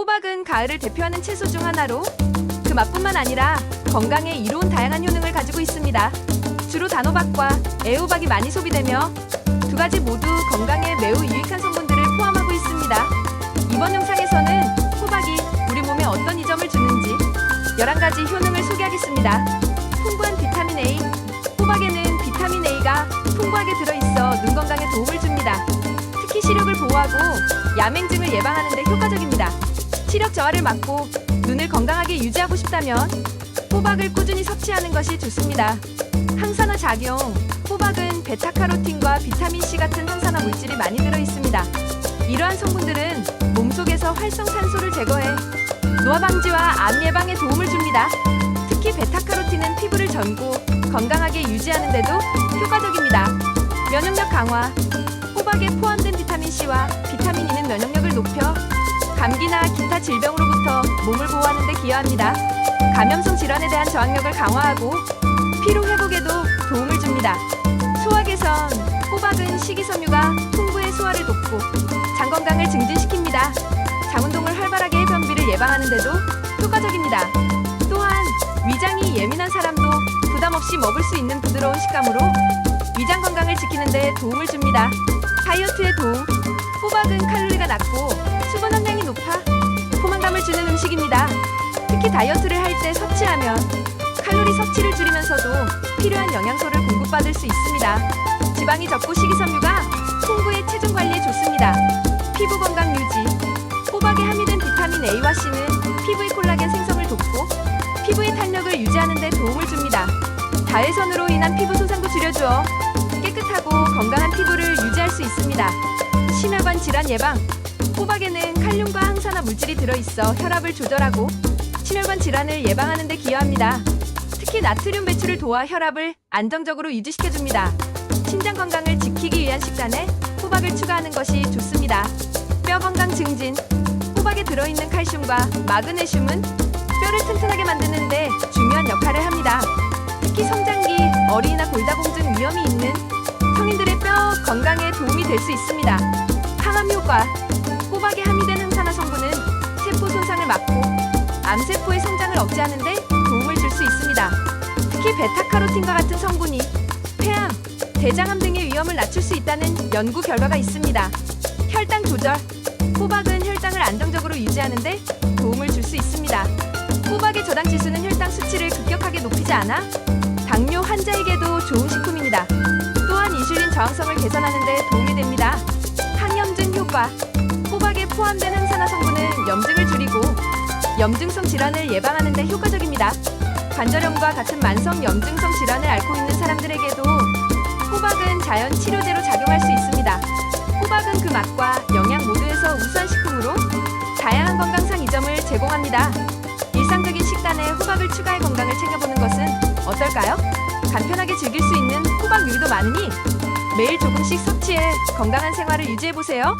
호박은 가을을 대표하는 채소 중 하나로 그 맛뿐만 아니라 건강에 이로운 다양한 효능을 가지고 있습니다. 주로 단호박과 애호박이 많이 소비되며 두 가지 모두 건강에 매우 유익한 성분들을 포함하고 있습니다. 이번 영상에서는 호박이 우리 몸에 어떤 이점을 주는지 11가지 효능을 소개하겠습니다. 풍부한 비타민 A 호박에는 비타민 A가 풍부하게 들어있어 눈 건강에 도움을 줍니다. 특히 시력을 보호하고 야맹증을 예방하는 데 효과적입니다. 시력 저하를 막고 눈을 건강하게 유지하고 싶다면 호박을 꾸준히 섭취하는 것이 좋습니다. 항산화 작용 호박은 베타카로틴과 비타민 C 같은 항산화 물질이 많이 들어 있습니다. 이러한 성분들은 몸속에서 활성산소를 제거해 노화 방지와 암 예방에 도움을 줍니다. 특히 베타카로틴은 피부를 전고 건강하게 유지하는 데도 효과적입니다. 면역력 강화 호박에 포함된 비타민 C와 비타민 E는 면역력을 높여 감기나 기 타 질병으로부터 몸을 보호하는 데 기여합니다. 감염성 질환에 대한 저항력을 강화하고 피로 회복에도 도움을 줍니다. 소화 개선 호박은 식이섬유가 풍부해 소화를 돕고 장 건강을 증진시킵니다. 장 운동을 활발하게 해 변비를 예방하는 데도 효과적입니다. 또한 위장이 예민한 사람도 부담 없이 먹을 수 있는 부드러운 식감으로 위장 건강을 지키는 데 도움을 줍니다. 다이어트에 도움 호박은 칼로리가 낮고 수분 함량이 높아 포만감을 주는 음식입니다. 특히 다이어트를 할 때 섭취하면 칼로리 섭취를 줄이면서도 필요한 영양소를 공급받을 수 있습니다. 지방이 적고 식이섬유가 풍부해 체중 관리에 좋습니다. 피부 건강 유지 호박에 함유된 비타민 A와 C는 피부의 콜라겐 생성을 돕고 피부의 탄력을 유지하는 데 도움을 줍니다. 자외선으로 인한 피부 손상도 줄여주어 깨끗하고 건강한 피부를 유지할 수 있습니다. 심혈관 질환 예방 호박에는 칼륨과 항산화 물질이 들어있어 혈압을 조절하고 심혈관 질환을 예방하는 데 기여합니다. 특히 나트륨 배출을 도와 혈압을 안정적으로 유지시켜줍니다. 심장 건강을 지키기 위한 식단에 호박을 추가하는 것이 좋습니다. 뼈 건강 증진 호박에 들어있는 칼슘과 마그네슘은 뼈를 튼튼하게 만드는데 중요한 역할을 합니다. 특히 성장기, 어린이나 골다공증 위험이 있는 성인들의 뼈 건강에 도움이 될 수 있습니다. 항암 효과 호박에 함유된 항산화 성분은 세포 손상을 막고 암세포의 성장을 억제하는 데 도움을 줄 수 있습니다. 특히 베타카로틴과 같은 성분이 폐암, 대장암 등의 위험을 낮출 수 있다는 연구 결과가 있습니다. 혈당 조절 호박은 혈당을 안정적으로 유지하는 데 도움을 줄 수 있습니다. 호박의 저당 지수는 혈당 수치를 급격하게 높이지 않아 당뇨 환자에게도 좋은 식품입니다. 또한 인슐린 저항성을 개선하는 데 도움이 됩니다. 항염증 효과 포함된 항산화 성분은 염증을 줄이고 염증성 질환을 예방하는 데 효과적입니다. 관절염과 같은 만성 염증성 질환을 앓고 있는 사람들에게도 호박은 자연 치료제로 작용할 수 있습니다. 호박은 그 맛과 영양 모두에서 우수한 식품으로 다양한 건강상 이점을 제공합니다. 일상적인 식단에 호박을 추가해 건강을 챙겨보는 것은 어떨까요? 간편하게 즐길 수 있는 호박 요리도 많으니 매일 조금씩 섭취해 건강한 생활을 유지해 보세요.